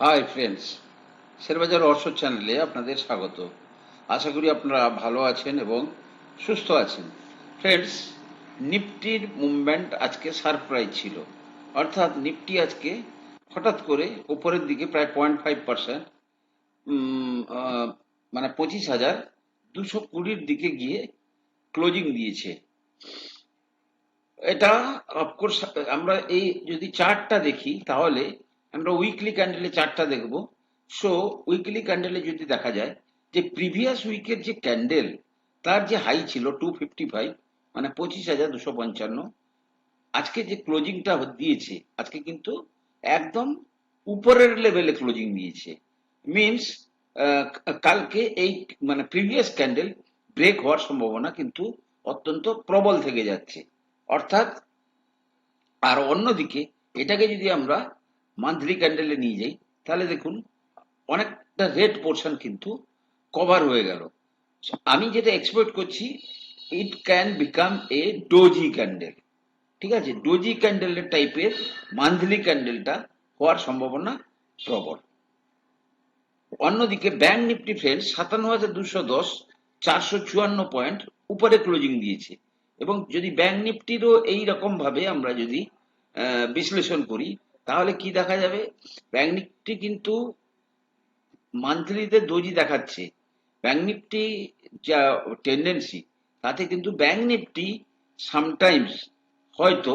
Hi friends শেয়ারবাজার অর্শ চ্যানেলে আপনাদের স্বাগত। আশা করি আপনারা ভালো আছেন এবং সুস্থ আছেন। ফ্রেন্ডস নিফটির মুভমেন্ট আজকে সারপ্রাইজ ছিল। অর্থাৎ নিফটি আজকে হঠাৎ করে উপরের দিকে প্রায় পয়েন্ট ফাইভ পার্সেন্ট মানে পঁচিশ হাজার দুশো কুড়ির দিকে গিয়ে ক্লোজিং দিয়েছে। এটা অফকোর্স আমরা এই যদি চার্টটা দেখি, তাহলে আমরা উইকলি ক্যান্ডেলে চারটা দেখব। সো উইকলি ক্যান্ডেলে যদি দেখা যায় যে প্রিভিয়াস উইকের যে ক্যান্ডেল তার যে হাই ছিল টু ফিফটি ফাইভ মানে পঁচিশ হাজার দুশো পঞ্চান্ন, আজকে যে ক্লোজিংটা দিয়েছে, আজকে কিন্তু একদম উপরের লেভেলে ক্লোজিং দিয়েছে। মিনস কালকে এই মানে প্রিভিয়াস ক্যান্ডেল ব্রেক হওয়ার সম্ভাবনা কিন্তু অত্যন্ত প্রবল থেকে যাচ্ছে। অর্থাৎ, আর অন্যদিকে, এটাকে যদি আমরা মান্থলি ক্যান্ডেলে নিয়ে যাই, তাহলে দেখুন অনেকটা রেড পোর্শন কিন্তু কভার হয়ে গেল। আমি যেটা এক্সপেক্ট করছি it can become a doji candle ঠিক আছে? ডোজি ক্যান্ডেলের টাইপের মান্থলি ক্যান্ডেলটা হওয়ার সম্ভাবনা প্রবল। অন্যদিকে ব্যাংক নিফটি ফ্রেন্ড সাতান্ন হাজার দুশো দশ, চারশো চুয়ান্ন পয়েন্ট উপরে ক্লোজিং দিয়েছে। এবং যদি ব্যাংক নিফটিরও এই রকম ভাবে আমরা যদি বিশ্লেষণ করি তাহলে কি দেখা যাবে? ব্যাংক নিফটি কিন্তু মান্থলিতে দোজি দেখাচ্ছে। ব্যাংক নিফটি যা টেন্ডেন্সি তাতে কিন্তু ব্যাংক নিফটি সামটাইমস হয়তো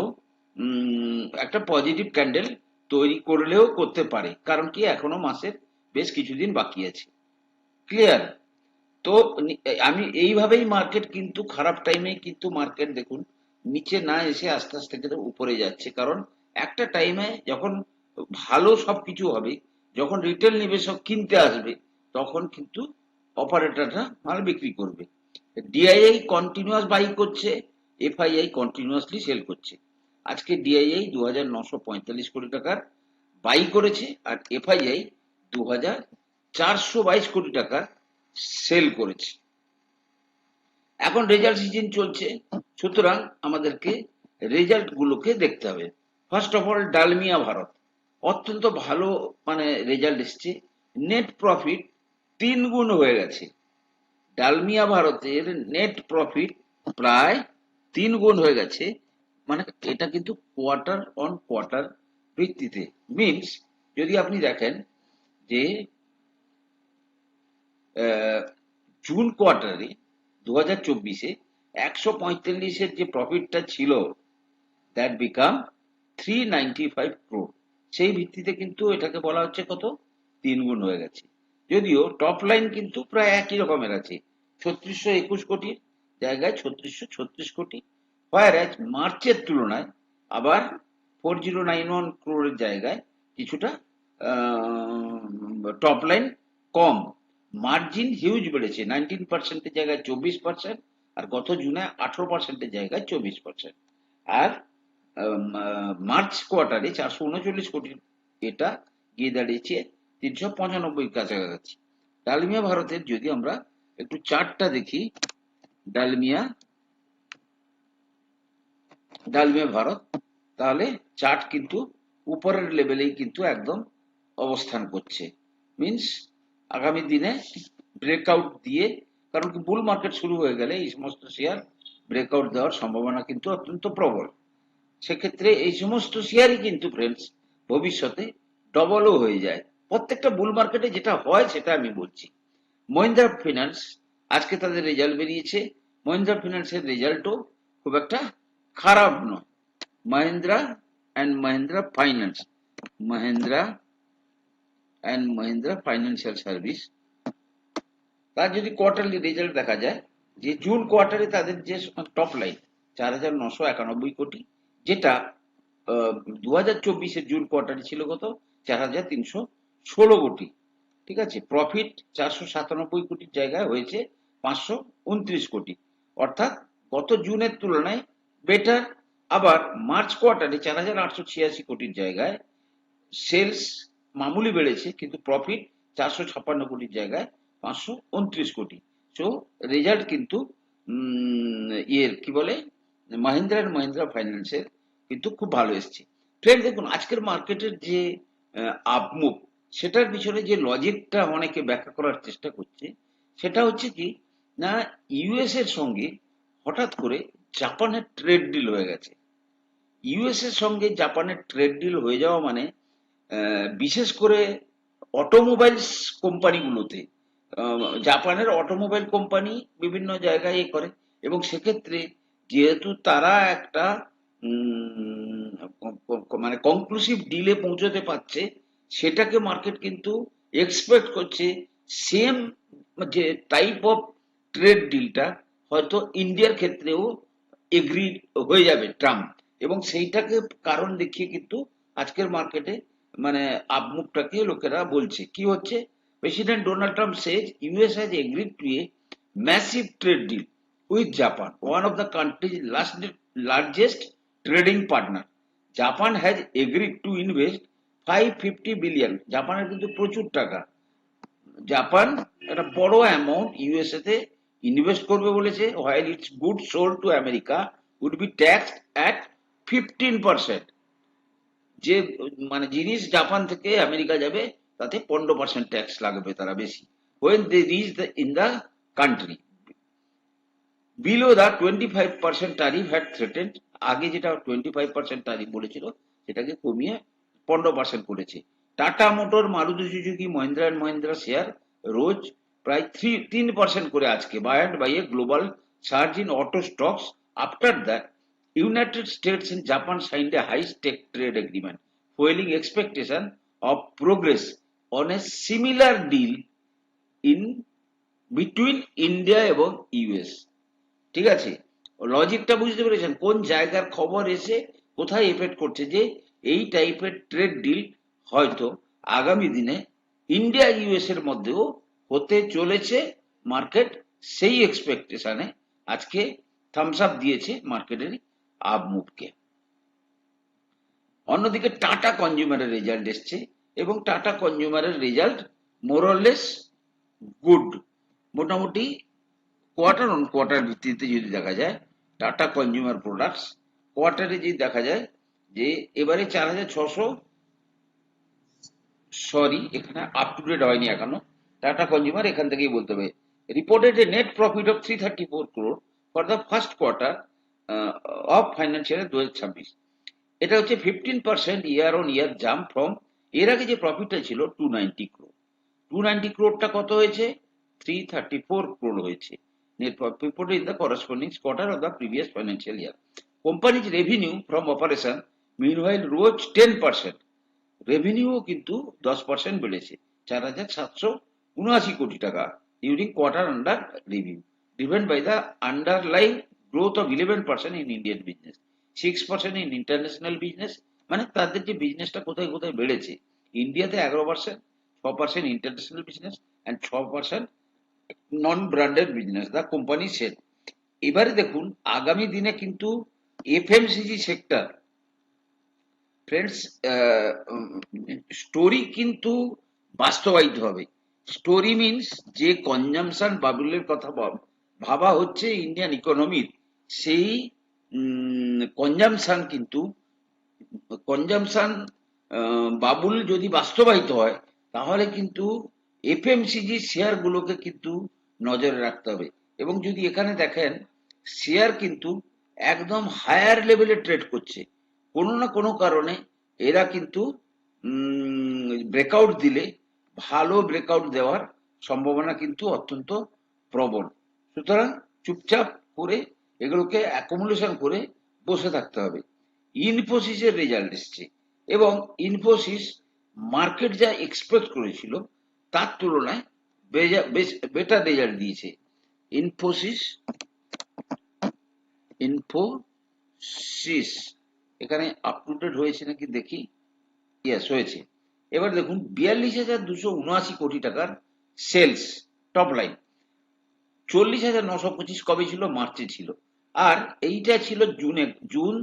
একটা পজিটিভ ক্যান্ডেল তৈরি করলেও করতে পারে। কারণ কি? এখনও মাসের বেশ কিছুদিন বাকি আছে। ক্লিয়ার তো আমি এইভাবেই মার্কেট কিন্তু খারাপ টাইমে কিন্তু মার্কেট দেখুন, নিচে না এসে আস্তে আস্তে কিন্তু উপরে যাচ্ছে। কারণ একটা টাইমে যখন ভালো সবকিছু হবে, যখন রিটেল নিবেশক কিনতে আসবে, তখন কিন্তু অপারেটররা মাল বিক্রি করবে। ডিআইআই কন্টিনিউয়াস বাই করছে এফআইআই কন্টিনিউয়াসলি সেল করছে। আজকে ডিআইআই দু হাজার নশো পঁয়তাল্লিশ কোটি টাকার বাই করেছে আর এফআইআই দু হাজার চারশো বাইশ কোটি টাকার সেল করেছে। এখন রেজাল্ট সিজন চলছে, সুতরাং আমাদেরকে রেজাল্ট গুলোকে দেখতে হবে। First of all Dalmia Bharat অত্যন্ত ভালো মানে রেজাল্ট এসছে। নেট প্রফিট তিন গুণ হয়ে গেছে। ডালমিয়া ভারতের নেট প্রফিট প্রায় তিন গুণ হয়ে গেছে। মানে এটা কিন্তু কোয়ার্টার অন কোয়ার্টার ভিত্তিতে। মিনস যদি আপনি দেখেন যে জুন কোয়ার্টারে দু হাজার চব্বিশে, একশো পঁয়তাল্লিশের যে প্রফিটটা ছিল that become three ninety five crore সেই ভিত্তিতে কিন্তু এটাকে বলা হচ্ছে কত? তিন গুণ হয়ে গেছে। যদিও টপ লাইন কিন্তু প্রায় একই রকমের আছে। ছত্রিশশো একুশ কোটির জায়গায় ছত্রিশশো ছত্রিশ কোটি। হোয়ার মার্চের তুলনায় আবার ফোর জিরো নাইন ওয়ান ক্রোরের জায়গায় কিছুটা টপ লাইন কম। মার্জিন হিউজ বেড়েছে। নাইনটিন পার্সেন্টের জায়গায় চব্বিশ পার্সেন্ট আর গত জুনে আঠারো পার্সেন্টের জায়গায় চব্বিশ পার্সেন্ট আর মার্চ কোয়ার্টারে চারশো উনচল্লিশ কোটি এটা গিয়ে দাঁড়িয়েছে তিনশো পঁচানব্বই কাছাকাছি। ডালমিয়া ভারতের যদি আমরা একটু চার্টটা দেখি, ডালমিয়া ডালমিয়া ভারত, তাহলে চার্ট কিন্তু উপরের লেভেলেই কিন্তু একদম অবস্থান করছে। মিনস আগামী দিনে ব্রেকআউট দিয়ে, কারণ কি বুল মার্কেট শুরু হয়ে গেলে এই সমস্ত শেয়ার ব্রেকআউট দেওয়ার সম্ভাবনা কিন্তু অত্যন্ত প্রবল। সেক্ষেত্রে এই সমস্ত শেয়ারই কিন্তু ফ্রেন্ডস ভবিষ্যতে ডবলও হয়ে যায়। প্রত্যেকটা বুল মার্কেটে যেটা হয় সেটা আমি বলছি। মহিন্দ্রা ফিনান্স আজকে তাদের রেজাল্ট বেরিয়েছে। মহিন্দ্রা ফিনান্সের রেজাল্টও খুব একটা খারাপ নয়। Mahindra and Mahindra finance Mahindra and Mahindra financial service তার যদি কোয়ার্টারলি রেজাল্ট দেখা যায়, যে জুন কোয়ার্টারে তাদের যে টপ লাইন চার হাজার নশো একানব্বই কোটি যেটা দু হাজার চব্বিশের জুন কোয়ার্টারে ছিল কত? চার হাজার তিনশো ষোলো কোটি। ঠিক আছে? প্রফিট চারশো সাতানব্বই কোটির জায়গায় হয়েছে পাঁচশো উনত্রিশ কোটি। অর্থাৎ গত জুনের তুলনায় বেটার আবার মার্চ কোয়ার্টারে চার হাজার আটশো ছিয়াশি কোটির জায়গায় সেলস মামুলি বেড়েছে, কিন্তু প্রফিট চারশো ছাপ্পান্ন কোটির জায়গায় পাঁচশো উনত্রিশ কোটি। সো রেজাল্ট কিন্তু ইয়ের, কি বলে? মাহিন্দ্রা অ্যান্ড মাহিন্দ্রা ফাইন্যান্সের কিন্তু খুব ভালো এসছে। ফ্রেন্ড দেখুন, আজকের মার্কেটের যে আপমুভ সেটার পিছনে যে লজিকটা অনেকে ব্যাখ্যা করার চেষ্টা করছে, সেটা হচ্ছে কি, না ইউএস এর সঙ্গে হঠাৎ করে জাপানের ট্রেড ডিল হয়ে গেছে। ইউএস এর সঙ্গে জাপানের ট্রেড ডিল হয়ে যাওয়া মানে বিশেষ করে অটোমোবাইলস কোম্পানিগুলোতে জাপানের অটোমোবাইল কোম্পানি বিভিন্ন জায়গায় এ করে, এবং সেক্ষেত্রে যেহেতু তারা একটা মানে কনক্লুসিভ ডিলে পৌঁছতে পারছে, সেটাকে মার্কেট কিন্তু এক্সপেক্ট করছে সেম যে টাইপ অফ ট্রেড ডিলটা হয়তো ইন্ডিয়ার ক্ষেত্রেও এগ্রি হয়ে যাবে ট্রাম্প। এবং সেইটাকে কারণ দেখিয়ে কিন্তু আজকের মার্কেটে মানে আপমুখটাকে লোকেরা বলছে। কি হচ্ছে? President Donald Trump says US has agreed to a massive trade deal with Japan one of the countries largest trading partner Japan has agreed to invest five fifty billion জাপানের কিন্তু প্রচুর টাকা। জাপান একটা বড় অ্যামাউন্ট ইউএসএ তে invest করবে বলেছে। While its good sold to America would be taxed at fifteen percent যে মানে জিনিস জাপান থেকে আমেরিকা যাবে, তাতে পনেরো পার্সেন্ট ট্যাক্স লাগবে তারা বেশি। When they reach the in the country below the twenty five percent tariff had threatened আগে যেটা টোয়েন্টি ফাইভ পার্সেন্ট টারিফ বলেছিল, সেটাকে কমিয়ে পনেরো পার্সেন্ট করেছে। Tata motor, Maruti Suzuki, Mahindra and Mahindra share rose প্রায় থ্রি তিন পার্সেন্ট করে আজকে। Buoyed by a global surge in auto stocks after that United States in Japan signed a high stake trade agreement fuelling expectation of progress on a similar deal in between India এবং US ঠিক আছে? লজিকটা বুঝতে পেরেছেন? কোন জায়গার খবর এসে কোথায় এফেক্ট করছে যে এই টাইপের ট্রেড ডিল হয়তো আগামী দিনে ইন্ডিয়া ইউএস এর মধ্যেও হতে চলেছে মার্কেট সেই এক্সপেকটেশনে আজকে থামস আপ দিয়েছে মার্কেটের আপ মুভকে অন্যদিকে টাটা কনজিউমারের রেজাল্ট এসছে এবং Tata কনজিউমারের result more or less good মোটামুটি কোয়ার্টার অন কোয়ার্টার ভিত্তিতে যদি দেখা যায় টাটা কনজিউমার প্রোডাক্টস কোয়ার্টারে যদি দেখা যায় যে এবারে চার হাজার ছশো সরি এখানে আপ টু ডেট হয়নি এখনও টাটা কনজিউমার এখান থেকেই বলতে হবে। Reported a net profit of three thirty four crore for the first quarter of financial দু হাজার ছাব্বিশ এটা হচ্ছে fifteen percent year on year jump from এর আগে যে প্রফিটটা ছিল two ninety crore two ninety ক্রোডটা কত হয়েছে? থ্রি থার্টি ফোর ক্রোড হয়েছে। Net profit in the corresponding quarter of the previous financial year. Company's revenue from operation meanwhile rose 10%. Revenue কিন্তু দশ পার্সেন্ট বেড়েছে চার হাজার সাতশো উনআশি কোটি টাকা during quarter under review driven by the underlying growth of 11% in Indian business, 6% in international business, মানে তাদের যে বিজনেসটা কোথায় কোথায় বেড়েছে ইন্ডিয়াতে এগারো পার্সেন্ট ছ পার্সেন্ট ইন্টারন্যাশনাল বিজনেস অ্যান্ড ছ percent non branded business the company sell এবারে দেখুন, আগামী দিনে কিন্তু এফএমসিজি সেক্টর ফ্রেন্ডস স্টোরি কিন্তু বাস্তবায়িত হবে। স্টোরি মিনস যে কনজামশন বাবুলের কথা ভাব- হচ্ছে ইন্ডিয়ান ইকোনমির সেই কনজামশন কিন্তু কনজামশন বাবুল যদি বাস্তবায়িত হয়, তাহলে কিন্তু এফএমসিজি শেয়ার গুলোকে কিন্তু নজরে রাখতে হবে। এবং যদি এখানে দেখেন শেয়ার কিন্তু একদম হায়ার লেভেলে ট্রেড করছে। কোনো না কোনো কারণে এরা কিন্তু ব্রেকআউট দিলে ভালো ব্রেকআউট দেওয়ার সম্ভাবনা কিন্তু অত্যন্ত প্রবল। সুতরাং চুপচাপ করে এগুলোকে অ্যাকোমোডেশন করে বসে থাকতে হবে। ইনফোসিসের রেজাল্ট এসছে। এবং ইনফোসিস মার্কেট যা এক্সপেক্ট করেছিল তার তুলনায় বেটার রেজাল্ট দিয়েছে। ইনফোসিস ইনফোসিস এখানে আপ হয়েছে নাকি দেখি? ইয়েস হয়েছে। এবার দেখুন, বিয়াল্লিশ হাজার দুশো উনআশি কোটি টাকার সেলস টপ লাইন চল্লিশ হাজার নশো পঁচিশ কবে ছিল? মার্চে ছিল। আর এইটা ছিল জুনে জুন।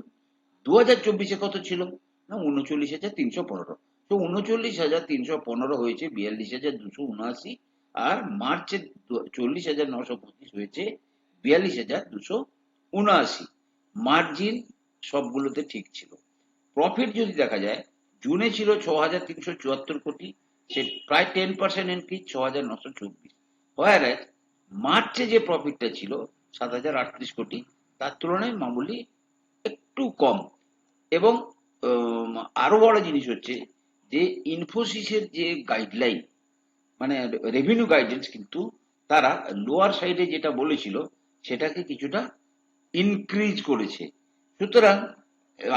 দু হাজার চব্বিশে কত ছিল? না, উনচল্লিশ হাজার তিনশো পনেরো। তো উনচল্লিশ হাজার তিনশো পনেরো হয়েছে, বিয়াল্লিশ হাজার দুশো উনআশি, আর মার্চে চল্লিশ হাজার নশো পঁচিশ হয়েছে, বিয়াল্লিশ হাজার দুশো উনআশি। মার্জিন সবগুলোতে ঠিক ছিল। প্রফিট যদি দেখা যায়, জুনে ছিল ছ হাজার তিনশো চুয়াত্তর কোটি, সে প্রায় টেন পার্সেন্ট ইনক্রিজ ছ হাজার নশো চব্বিশ। হয় মার্চে যে প্রফিটটা ছিল, সাত হাজার আটত্রিশ কোটি, তার তুলনায় মামুলি একটু কম। এবং আরও বড় জিনিস হচ্ছে যে ইনফোসিসের যে গাইডলাইন মানে রেভিনিউ গাইডেন্স কিন্তু তারা লোয়ার সাইডে যেটা বলেছিল, সেটাকে কিছুটা ইনক্রিজ করেছে। সুতরাং,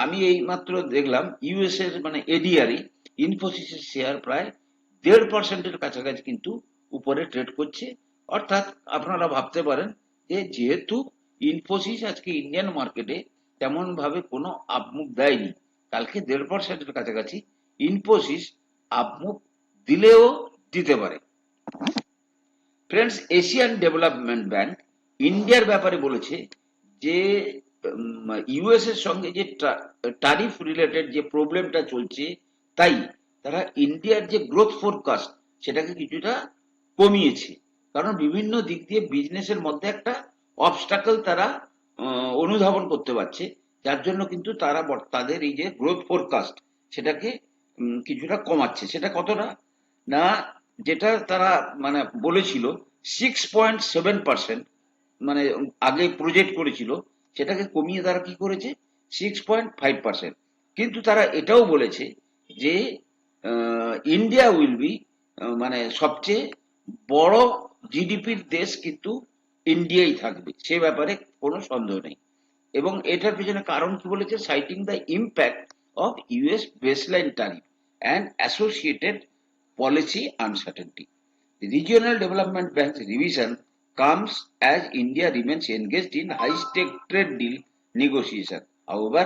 আমি এই মাত্র দেখলাম ইউএস এর মানে এডিআরই ইনফোসিসের শেয়ার প্রায় দেড় পার্সেন্টের কাছাকাছি কিন্তু উপরে ট্রেড করছে। অর্থাৎ আপনারা ভাবতে পারেন যে যেহেতু ইনফোসিস আজকে ইন্ডিয়ান মার্কেটে তেমন ভাবে কোনো আপমুখ দেয়নি, কালকে দেড় পার্সেন্টের কাছাকাছি ইনফোসিস আপমুখ দিলেও দিতে পারে। ফ্রেন্ডস, এশিয়ান ডেভেলপমেন্ট ব্যাংক ইন্ডিয়ার ব্যাপারে বলেছে যে ইউএস এর সঙ্গে যে টারিফ রিলেটেড যে প্রবলেমটা চলছে, তাই তারা ইন্ডিয়ার যে গ্রোথ ফোরকাস্ট সেটাকে কিছুটা কমিয়েছে। কারণ বিভিন্ন দিক দিয়ে বিজনেসের মধ্যে একটা অবস্টাকল তারা অনুধাবন করতে পারছে। যার জন্য কিন্তু তারা তাদের এই যে গ্রোথ ফোরকাস্ট সেটাকে কিছুটা কমাচ্ছে। সেটা কতটা? না, যেটা তারা মানে বলেছিল সিক্স পয়েন্ট সেভেন পার্সেন্ট মানে আগে প্রজেক্ট করেছিল, সেটাকে কমিয়ে তারা কি করেছে? সিক্স পয়েন্ট ফাইভ পার্সেন্ট কিন্তু তারা এটাও বলেছে যে ইন্ডিয়া উইল বি মানে সবচেয়ে বড় জিডিপির দেশ কিন্তু ইন্ডিয়াই থাকবে। সে ব্যাপারে কোনো সন্দেহ নেই। এবং এটার পিছনে কারণ কি বলেছে? Citing the impact of US baseline tariff and associated policy uncertainty. The Regional Development Bank's revision comes as India remains engaged in high-stake trade deal negotiation. However,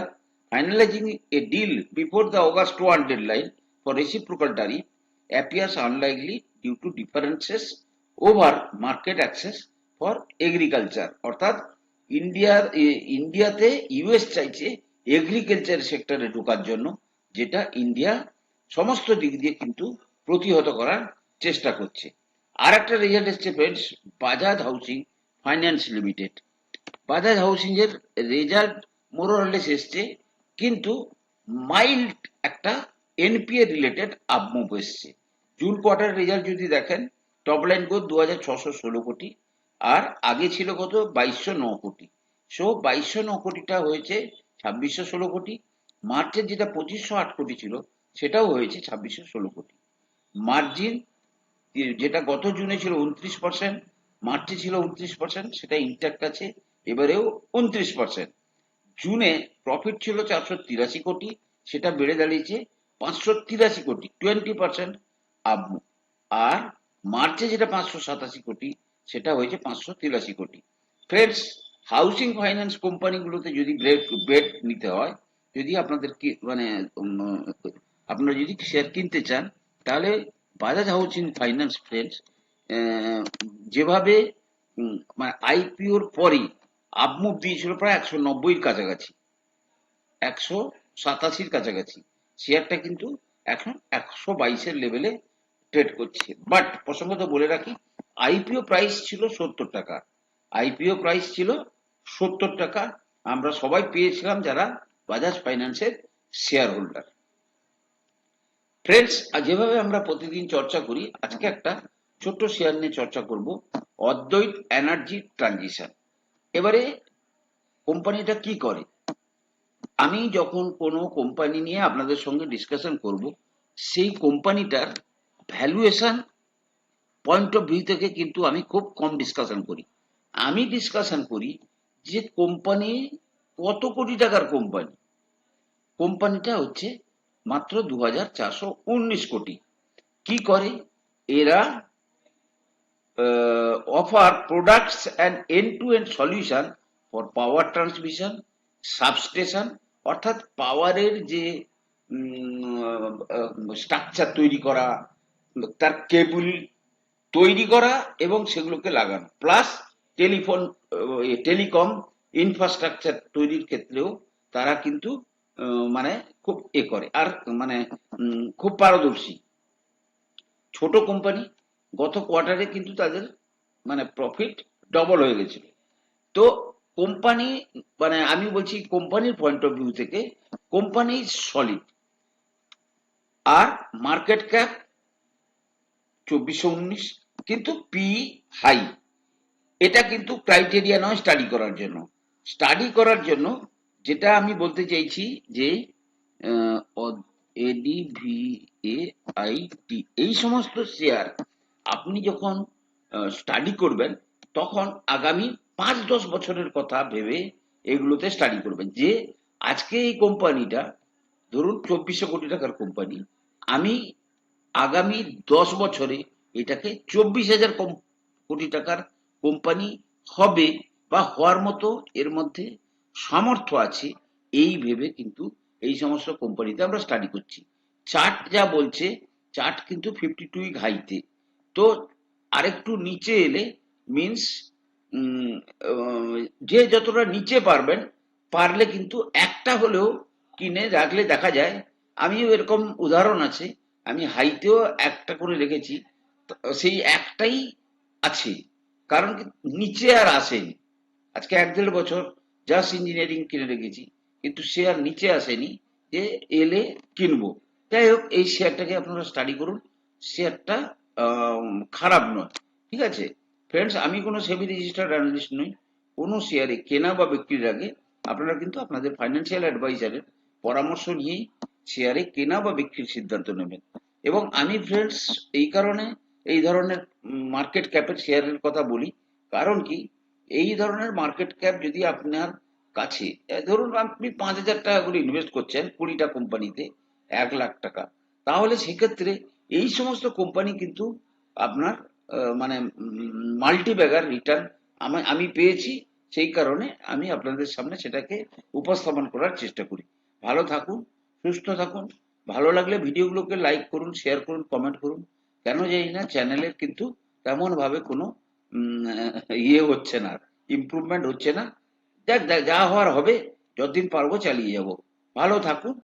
finalizing a deal before the August 1 deadline for reciprocal tariff appears unlikely due to differences over market access for agriculture. অর্থাৎ ইন্ডিয়ার ইন্ডিয়াতে US চাইছে agriculture সেক্টরে ঢোকার জন্য যেটা India সমস্ত দিক দিয়ে কিন্তু প্রতিহত করার চেষ্টা করছে। আর একটা রেজাল্ট এসছে friends Bajaj housing finance limited Bajaj housing এর রেজাল্ট মোরলেস এসছে, কিন্তু মাইল্ড একটা এনপিএ রিলেটেড আপমুভ এসছে। জুন কোয়ার্টার রেজাল্ট যদি দেখেন টপ লাইন গ্রোথ দু হাজার ছশো ষোলো কোটি, আর আগে ছিল কত? বাইশশো ন কোটি। সো বাইশশো ন কোটিটা হয়েছে ছাব্বিশশো ষোলো কোটি। মার্চের যেটা পঁচিশশো আট কোটি ছিল সেটাও হয়েছে ছাব্বিশশো ষোলো কোটি। মার্জিন যেটা গত জুনে ছিল উনত্রিশ পার্সেন্ট মার্চে ছিল উনত্রিশ পার্সেন্ট সেটা ইন্ট্যাক্ট আছে, এবারেও উনত্রিশ পার্সেন্ট জুনে প্রফিট ছিল চারশো তিরাশি কোটি, সেটা বেড়ে দাঁড়িয়েছে পাঁচশো তিরাশি কোটি টোয়েন্টি পার্সেন্ট আর মার্চে যেটা পাঁচশো সাতাশি কোটি, সেটা হয়েছে পাঁচশো তিরাশি কোটি। ফ্রেন্ডস হাউসিং ফাইন্যান্স কোম্পানিগুলোতে যদি বেট নিতে হয়, যদি আপনাদের কি মানে আপনারা যদি শেয়ার কিনতে চান, তাহলে বাজাজ হাউসিং ফাইন্যান্স ফ্রেন্ডস যেভাবে মানে আইপিওর পরেই আপমুভ দিয়েছিল প্রায় একশো নব্বইয়ের কাছাকাছি। একশো সাতাশির কাছাকাছি। শেয়ারটা কিন্তু এখন একশো বাইশের লেভেলে ট্রেড করছে। বাট প্রসঙ্গত বলে রাখি আইপিও প্রাইস ছিল সত্তর টাকা। আইপিও প্রাইস ছিল সত্তর টাকা। আমরা সবাই পেয়েছিলাম যারা বাজাজ ফাইন্যান্সের শেয়ার হোল্ডার ফ্রেন্ডস যেভাবে আমরা প্রতিদিন চর্চা করি, আজকে একটা ছোট্ট শেয়ার নিয়ে চর্চা করব, অদ্বৈত এনার্জি ট্রানজিশন এবারে কোম্পানিটা কি করে? আমি যখন কোনো কোম্পানি নিয়ে আপনাদের সঙ্গে ডিসকাশন করব, সেই কোম্পানিটার ভ্যালুয়েশন পয়েন্ট অফ ভিউ থেকে কিন্তু আমি খুব কম ডিসকাশন করি। আমি ডিসকাশন করি যে কোম্পানি কত কোটি টাকার কোম্পানি কোম্পানিটা হচ্ছে মাত্র দু হাজার চারশো উনিশ কোটি। কি করে? এরা offer products and end to end solution for power transmission substation অর্থাৎ পাওয়ারের যে স্ট্রাকচার তৈরি করা, তার কেবল তৈরি করা এবং সেগুলোকে লাগানো প্লাস টেলিফোন টেলিকম ইনফ্রাস্ট্রাকচার তৈরির ক্ষেত্রেও তারা কিন্তু মানে খুব এ করে। আর মানে খুব পারদর্শী। ছোট কোম্পানি গত কোয়ার্টারে কিন্তু তাদের মানে প্রফিট ডবল হয়ে গেছিল। তো কোম্পানি মানে আমি বলছি কোম্পানির পয়েন্ট অফ ভিউ থেকে কোম্পানি সলিড আর মার্কেট ক্যাপ চব্বিশশো উনিশ, কিন্তু পি হাই এটা কিন্তু ক্রাইটেরিয়া নয় স্টাডি করার জন্য। স্টাডি করার জন্য যেটা আমি বলতে চাইছি যে এডি ভি এ আই টি, এই সমস্ত শেয়ার আপনি যখন স্টাডি করবেন, তখন আগামী পাঁচ দশ বছরের কথা ভেবে এগুলোতে স্টাডি করবেন। যে আজকে এই কোম্পানিটা ধরুন চব্বিশশো কোটি টাকার কোম্পানি আমি আগামী দশ বছরে এটাকে চব্বিশ হাজার কোটি টাকার কোম্পানি হবে বা হওয়ার মতো এর মধ্যে সামর্থ্য আছে, এই ভেবে কিন্তু এই সমস্ত কোম্পানিতে আমরা স্টাডি করছি। চার্ট যা বলছে চার্ট কিন্তু ফিফটি টু উইক হাইতে তো আরেকটু নিচে এলে মিনস যে যতটা নিচে পারবেন, পারলে কিন্তু একটা হলেও কিনে রাখলে দেখা যায়, আমিও এরকম উদাহরণ আছে, আমি হাইতেও একটা করে রেখেছি সেই একটাই আছে। কারণ নিচে আর আসেনি। আজকে এক দেড় বছর জাস্ট ইঞ্জিনিয়ারিং কিনে রেখেছি। কিন্তু শেয়ার নিচে আসেনি যে এলে কিনবো। যাই হোক, এই শেয়ারটাকে আপনারা স্টাডি করুন। শেয়ারটা খারাপ নয়, ঠিক আছে? ফ্রেন্ডস আমি কোনো সেবি রেজিস্টার্ড অ্যানালিস্ট নই। কোনো শেয়ারে কেনা বা বিক্রির আগে আপনারা কিন্তু আপনাদের ফাইন্যান্সিয়াল অ্যাডভাইজারের পরামর্শ নিয়েই শেয়ারে কেনা বা বিক্রির সিদ্ধান্ত নেবেন। এবং আমি ফ্রেন্ডস এই কারণে এই ধরনের মার্কেট ক্যাপের শেয়ারের কথা বলি। কারণ কি? এই ধরনের মার্কেট ক্যাপ যদি আপনার কাছে। ধরুন আপনি পাঁচ হাজার টাকা করে ইনভেস্ট করছেন কুড়িটা কোম্পানিতে, এক লাখ টাকা। তাহলে সেক্ষেত্রে এই সমস্ত কোম্পানি কিন্তু আপনার মানে মাল্টি ব্যাগার রিটার্ন আমি পেয়েছি। সেই কারণে আমি আপনাদের সামনে সেটাকে উপস্থাপন করার চেষ্টা করি। ভালো থাকুন, সুস্থ থাকুন। ভালো লাগলে ভিডিওগুলোকে লাইক করুন শেয়ার করুন কমেন্ট করুন। কেন জানি না চ্যানেলের কিন্তু তেমন ভাবে কোনো ইয়ে হচ্ছে না ইমপ্রুভমেন্ট হচ্ছে না। যাক যা- হওয়ার হবে যতদিন পারব চালিয়ে যাব। ভালো থাকুন।